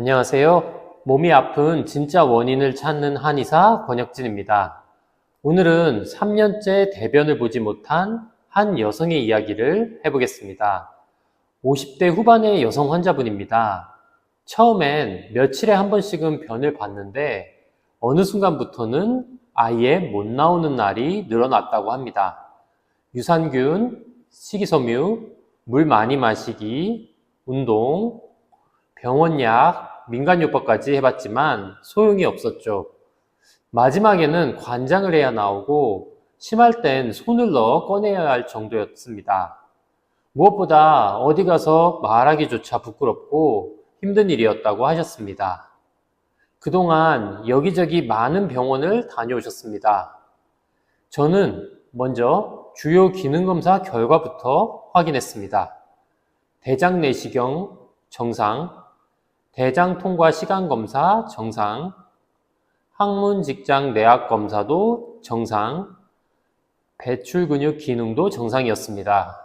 안녕하세요. 몸이 아픈 진짜 원인을 찾는 한의사 권혁진입니다. 오늘은 3년째 대변을 보지 못한 한 여성의 이야기를 해보겠습니다. 50대 후반의 여성 환자분입니다. 처음엔 며칠에 한 번씩은 변을 봤는데 어느 순간부터는 아예 못 나오는 날이 늘어났다고 합니다. 유산균, 식이섬유, 물 많이 마시기, 운동, 병원약, 민간요법까지 해봤지만 소용이 없었죠. 마지막에는 관장을 해야 나오고 심할 땐 손을 넣어 꺼내야 할 정도였습니다. 무엇보다 어디 가서 말하기조차 부끄럽고 힘든 일이었다고 하셨습니다. 그동안 여기저기 많은 병원을 다녀오셨습니다. 저는 먼저 주요 기능검사 결과부터 확인했습니다. 대장 내시경 정상, 대장 통과 시간 검사 정상, 항문 직장 내압 검사도 정상, 배출 근육 기능도 정상이었습니다.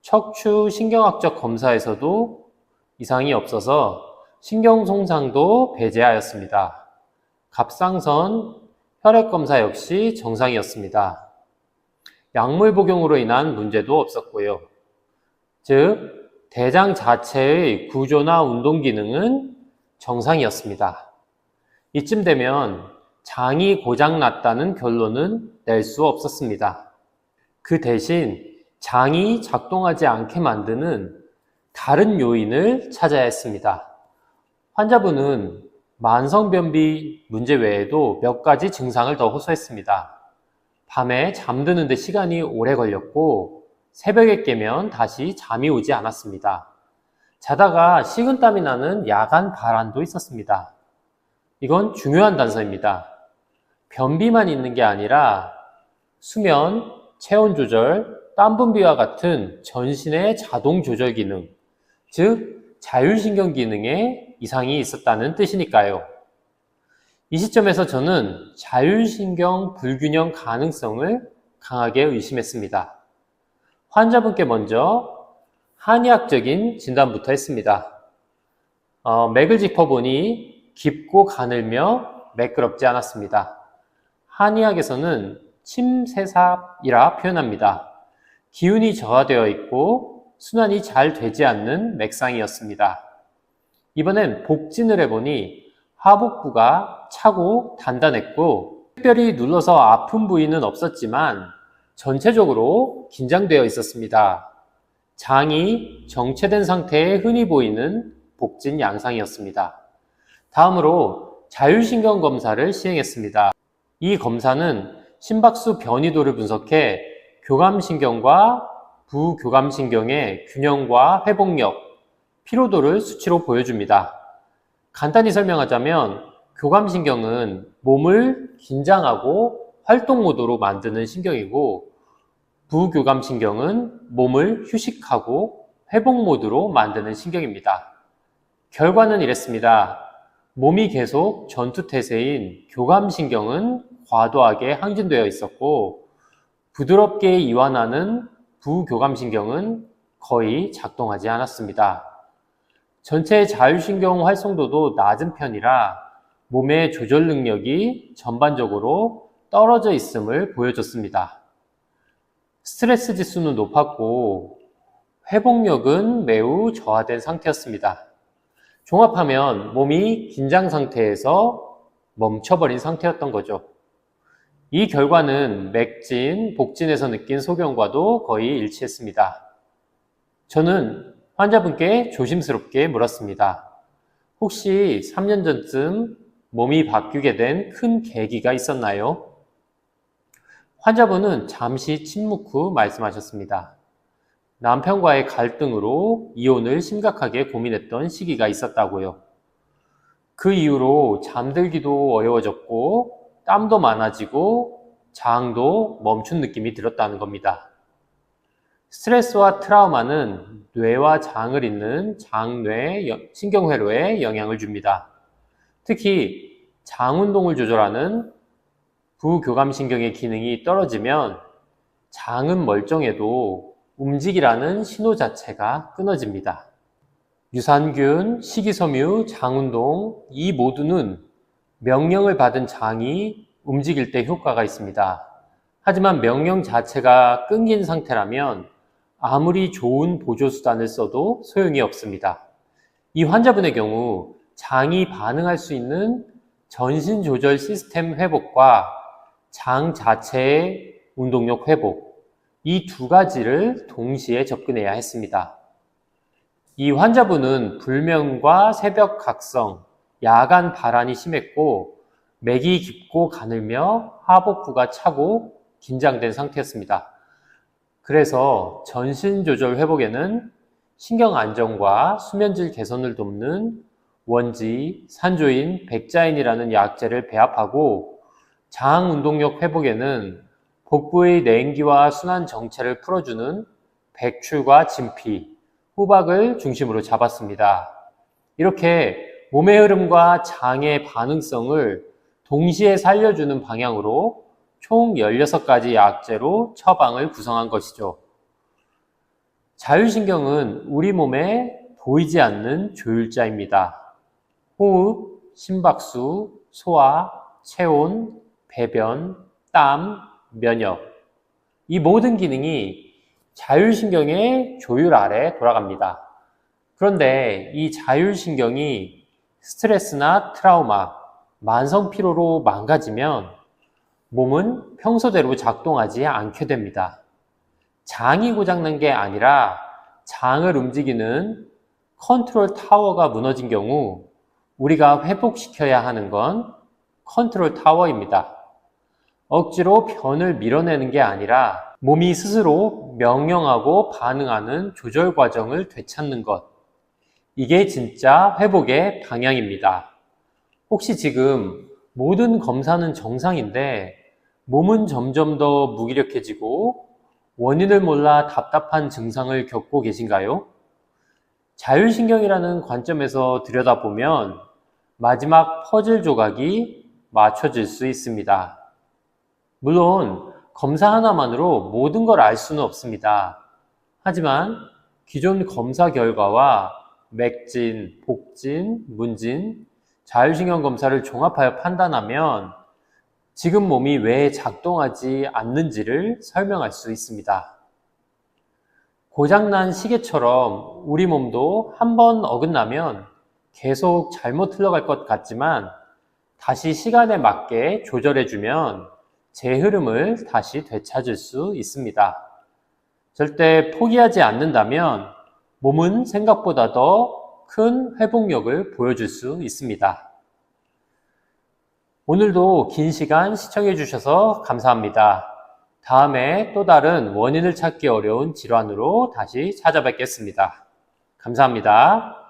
척추 신경학적 검사에서도 이상이 없어서 신경손상도 배제하였습니다. 갑상선 혈액 검사 역시 정상이었습니다. 약물 복용으로 인한 문제도 없었고요. 즉, 대장 자체의 구조나 운동 기능은 정상이었습니다. 이쯤 되면 장이 고장났다는 결론은 낼 수 없었습니다. 그 대신 장이 작동하지 않게 만드는 다른 요인을 찾아야 했습니다. 환자분은 만성변비 문제 외에도 몇 가지 증상을 더 호소했습니다. 밤에 잠드는데 시간이 오래 걸렸고 새벽에 깨면 다시 잠이 오지 않았습니다. 자다가 식은땀이 나는 야간 발안도 있었습니다. 이건 중요한 단서입니다. 변비만 있는 게 아니라 수면, 체온 조절, 땀 분비와 같은 전신의 자동 조절 기능, 즉 자율신경 기능에 이상이 있었다는 뜻이니까요. 이 시점에서 저는 자율신경 불균형 가능성을 강하게 의심했습니다. 환자분께 먼저 한의학적인 진단부터 했습니다. 어, 맥을 짚어보니 깊고 가늘며 매끄럽지 않았습니다. 한의학에서는 침세삽이라 표현합니다. 기운이 저하되어 있고 순환이 잘 되지 않는 맥상이었습니다. 이번엔 복진을 해보니 하복부가 차고 단단했고 특별히 눌러서 아픈 부위는 없었지만 전체적으로 긴장되어 있었습니다. 장이 정체된 상태에 흔히 보이는 복진 양상이었습니다. 다음으로 자율신경 검사를 시행했습니다. 이 검사는 심박수 변이도를 분석해 교감신경과 부교감신경의 균형과 회복력, 피로도를 수치로 보여줍니다. 간단히 설명하자면 교감신경은 몸을 긴장하고 활동 모드로 만드는 신경이고 부교감 신경은 몸을 휴식하고 회복 모드로 만드는 신경입니다. 결과는 이랬습니다. 몸이 계속 전투태세인 교감신경은 과도하게 항진되어 있었고 부드럽게 이완하는 부교감신경은 거의 작동하지 않았습니다. 전체 자율신경 활성도도 낮은 편이라 몸의 조절 능력이 전반적으로 떨어져 있음을 보여줬습니다. 스트레스 지수는 높았고 회복력은 매우 저하된 상태였습니다. 종합하면 몸이 긴장 상태에서 멈춰버린 상태였던 거죠. 이 결과는 맥진, 복진에서 느낀 소견과도 거의 일치했습니다. 저는 환자분께 조심스럽게 물었습니다. 혹시 3년 전쯤 몸이 바뀌게 된 큰 계기가 있었나요? 환자분은 잠시 침묵 후 말씀하셨습니다. 남편과의 갈등으로 이혼을 심각하게 고민했던 시기가 있었다고요. 그 이후로 잠들기도 어려워졌고 땀도 많아지고 장도 멈춘 느낌이 들었다는 겁니다. 스트레스와 트라우마는 뇌와 장을 잇는 장뇌 신경회로에 영향을 줍니다. 특히 장 운동을 조절하는 부교감신경의 기능이 떨어지면 장은 멀쩡해도 움직이라는 신호 자체가 끊어집니다. 유산균, 식이섬유, 장운동 이 모두는 명령을 받은 장이 움직일 때 효과가 있습니다. 하지만 명령 자체가 끊긴 상태라면 아무리 좋은 보조수단을 써도 소용이 없습니다. 이 환자분의 경우 장이 반응할 수 있는 전신 조절 시스템 회복과 장 자체의 운동력 회복, 이 두 가지를 동시에 접근해야 했습니다. 이 환자분은 불면과 새벽 각성, 야간 발한이 심했고 맥이 깊고 가늘며 하복부가 차고 긴장된 상태였습니다. 그래서 전신 조절 회복에는 신경 안정과 수면질 개선을 돕는 원지, 산조인, 백자인이라는 약제를 배합하고 장 운동력 회복에는 복부의 냉기와 순환 정체를 풀어주는 백출과 진피, 호박을 중심으로 잡았습니다. 이렇게 몸의 흐름과 장의 반응성을 동시에 살려주는 방향으로 총 16가지 약제로 처방을 구성한 것이죠. 자율신경은 우리 몸에 보이지 않는 조율자입니다. 호흡, 심박수, 소화, 체온, 배변, 땀, 면역. 이 모든 기능이 자율신경의 조율 아래 돌아갑니다. 그런데 이 자율신경이 스트레스나 트라우마, 만성 피로로 망가지면 몸은 평소대로 작동하지 않게 됩니다. 장이 고장난 게 아니라 장을 움직이는 컨트롤 타워가 무너진 경우 우리가 회복시켜야 하는 건 컨트롤 타워입니다. 억지로 변을 밀어내는 게 아니라 몸이 스스로 명령하고 반응하는 조절 과정을 되찾는 것. 이게 진짜 회복의 방향입니다. 혹시 지금 모든 검사는 정상인데 몸은 점점 더 무기력해지고 원인을 몰라 답답한 증상을 겪고 계신가요? 자율신경이라는 관점에서 들여다보면 마지막 퍼즐 조각이 맞춰질 수 있습니다. 물론 검사 하나만으로 모든 걸 알 수는 없습니다. 하지만 기존 검사 결과와 맥진, 복진, 문진, 자율신경 검사를 종합하여 판단하면 지금 몸이 왜 작동하지 않는지를 설명할 수 있습니다. 고장난 시계처럼 우리 몸도 한 번 어긋나면 계속 잘못 흘러갈 것 같지만 다시 시간에 맞게 조절해주면 제 흐름을 다시 되찾을 수 있습니다. 절대 포기하지 않는다면 몸은 생각보다 더 큰 회복력을 보여줄 수 있습니다. 오늘도 긴 시간 시청해 주셔서 감사합니다. 다음에 또 다른 원인을 찾기 어려운 질환으로 다시 찾아뵙겠습니다. 감사합니다.